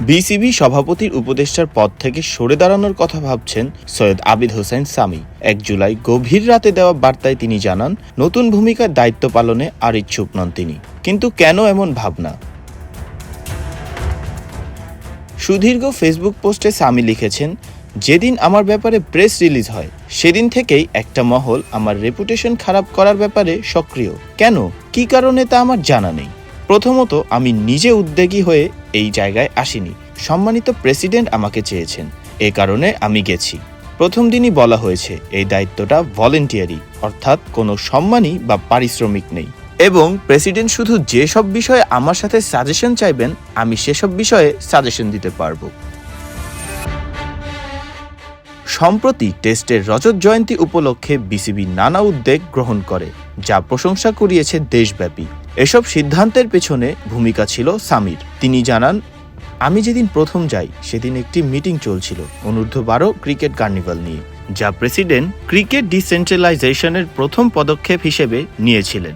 BCB সভাপতির উপদেষ্টার পদ থেকে সরে দাঁড়ানোর কথা ভাবছেন সৈয়দ আবিদ হোসেন সামি। এক জুলাই গভীর রাতে দেওয়া বার্তায় তিনি জানান, নতুন ভূমিকায় দায়িত্ব পালনে আর ইচ্ছুক নন তিনি। কিন্তু কেন এমন ভাবনা? সুদীর্ঘ ফেসবুক পোস্টে সামি লিখেছেন, যেদিন আমার ব্যাপারে প্রেস রিলিজ হয়, সেদিন থেকেই একটা মহল আমার রেপুটেশন খারাপ করার ব্যাপারে সক্রিয়। কেন? কি কারণে তা আমার জানা নেই। প্রথমত, আমি নিজে উদ্যোগী হয়ে এই জায়গায় আসিনি। সম্মানিত প্রেসিডেন্ট আমাকে চেয়েছেন। এ কারণে আমি গেছি। প্রথম দিনই বলা হয়েছে, এই দায়িত্বটা ভলেন্টিয়ারি অর্থাৎ কোনো সম্মানই বা পারিশ্রমিক নেই। এবং প্রেসিডেন্ট শুধু যেসব বিষয়ে আমার সাথে সাজেশন চাইবেন, আমি সেসব বিষয়ে সাজেশন দিতে পারব। সম্প্রতি টেস্টের রজত জয়ন্তী উপলক্ষে বিসিবি নানা উদ্যোগ গ্রহণ করে, যা প্রশংসা কুড়িয়েছে দেশব্যাপী। এসব সিদ্ধান্তের পেছনে ভূমিকা ছিল সামির। তিনি জানান, আমি যেদিন প্রথম যাই, সেদিন একটি মিটিং চলছিল অনূর্ধ্ব বারো ক্রিকেট কার্নিভাল নিয়ে, যা প্রেসিডেন্ট ক্রিকেট ডিসেন্ট্রালাইজেশনের প্রথম পদক্ষেপ হিসেবে নিয়েছিলেন।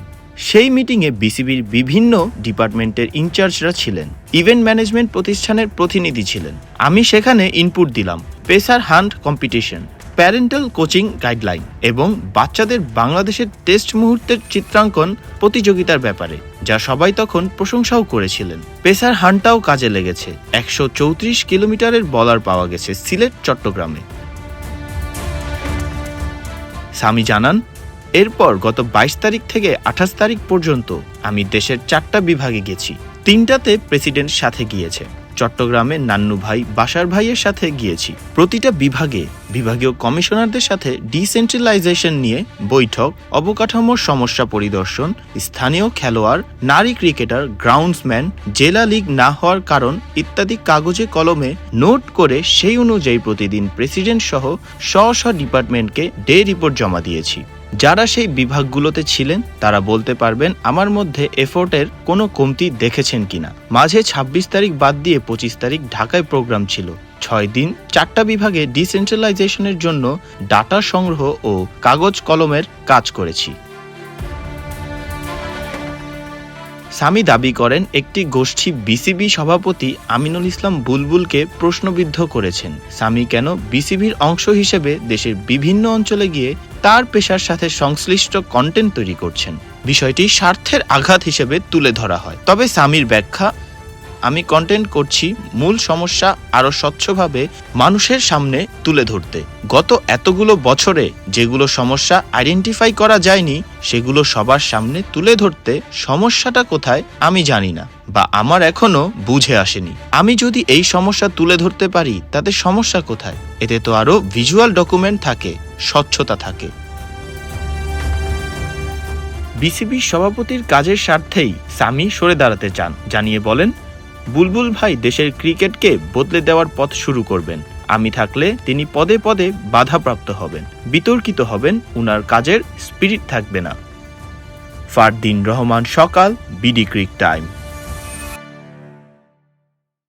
সেই মিটিংয়ে বিসিবির বিভিন্ন ডিপার্টমেন্টের ইনচার্জরা ছিলেন, ইভেন্ট ম্যানেজমেন্ট প্রতিষ্ঠানের প্রতিনিধি ছিলেন। আমি সেখানে ইনপুট দিলাম, pacer hunt competition. Parental coaching guideline এবং বাচ্চাদের বাংলাদেশের টেস্ট মুহূর্তের চিত্রাঙ্কন প্রতিযোগিতার ব্যাপারে, যা সবাই তখন প্রশংসাও করেছিলেন। পেসার হান্টটাও কাজে লেগেছে। একশো চৌত্রিশ কিলোমিটারের বলার পাওয়া গেছে সিলেট, চট্টগ্রামে। সামি জানান, এরপর গত বাইশ তারিখ থেকে আঠাশ তারিখ পর্যন্ত আমি দেশের চারটা বিভাগে গেছি। তিনটাতে প্রেসিডেন্ট সাথে গিয়েছে। চট্টগ্রামে নান্নু ভাই, বাসার ভাইয়ের সাথে গিয়েছি। প্রতিটা বিভাগে বিভাগীয় কমিশনারদের সাথে ডিসেন্ট্রালাইজেশন নিয়ে বৈঠক, অবকাঠামোর সমস্যা পরিদর্শন, স্থানীয় খেলোয়াড়, নারী ক্রিকেটার, গ্রাউন্ডসম্যান, জেলা লিগ না হওয়ার কারণ ইত্যাদি কাগজে কলমে নোট করে সেই অনুযায়ী প্রতিদিন প্রেসিডেন্ট সহ স্ব স্ব ডিপার্টমেন্টকে ডে রিপোর্ট জমা দিয়েছি। যারা সেই বিভাগগুলোতে ছিলেন, তারা বলতে পারবেন আমার মধ্যে এফোর্টের কোনো কমতি দেখেছেন কিনা। মাঝে ২৬ তারিখ বাদ দিয়ে পঁচিশ তারিখ ঢাকায় প্রোগ্রাম ছিল। ছয় দিন চারটা বিভাগে ডিসেন্ট্রালাইজেশনের জন্য ডাটা সংগ্রহ ও কাগজ কলমের কাজ করেছি। সামি দাবি করেন, একটি গোষ্ঠী বিসিবি সভাপতি আমিনুল ইসলাম বুলবুলকে প্রশ্নবিদ্ধ করেছেন। সামি কেন বিসিবির অংশ হিসেবে দেশের বিভিন্ন অঞ্চলে গিয়ে তার পেশার সাথে সংশ্লিষ্ট কন্টেন্ট তৈরি করছেন। বিষয়টি স্বার্থের আঘাত হিসেবে তুলে ধরা হয়। তবে সামির ব্যাখ্যা আমি কন্টেন্ট করছি মূল সমস্যা আরও স্বচ্ছভাবে মানুষের সামনে তুলে ধরতে। গত এতগুলো বছরে যেগুলো সমস্যা আইডেন্টিফাই করা যায়নি, সেগুলো সবার সামনে তুলে ধরতে সমস্যাটা কোথায় আমি জানি না বা আমার এখনও বুঝে আসেনি। আমি যদি এই সমস্যা তুলে ধরতে পারি, তাতে সমস্যা কোথায়? এতে তো আরও ভিজুয়াল ডকুমেন্ট থাকে, স্বচ্ছতা থাকে। বিসিবি সভাপতির কাজের স্বার্থেই সামি সরে দাঁড়াতে চান, জানিয়ে বলেন বুলবুল ভাই দেশের ক্রিকেটকে বদলে দেওয়ার পথ শুরু করবেন। আমি থাকলে তিনি পদে পদে বাধাপ্রাপ্ত হবেন। বিতর্কিত হবেন, উনার কাজের স্পিরিট থাকবে না। ফারদিন রহমান, সকাল, বিডি ক্রিক টাইম।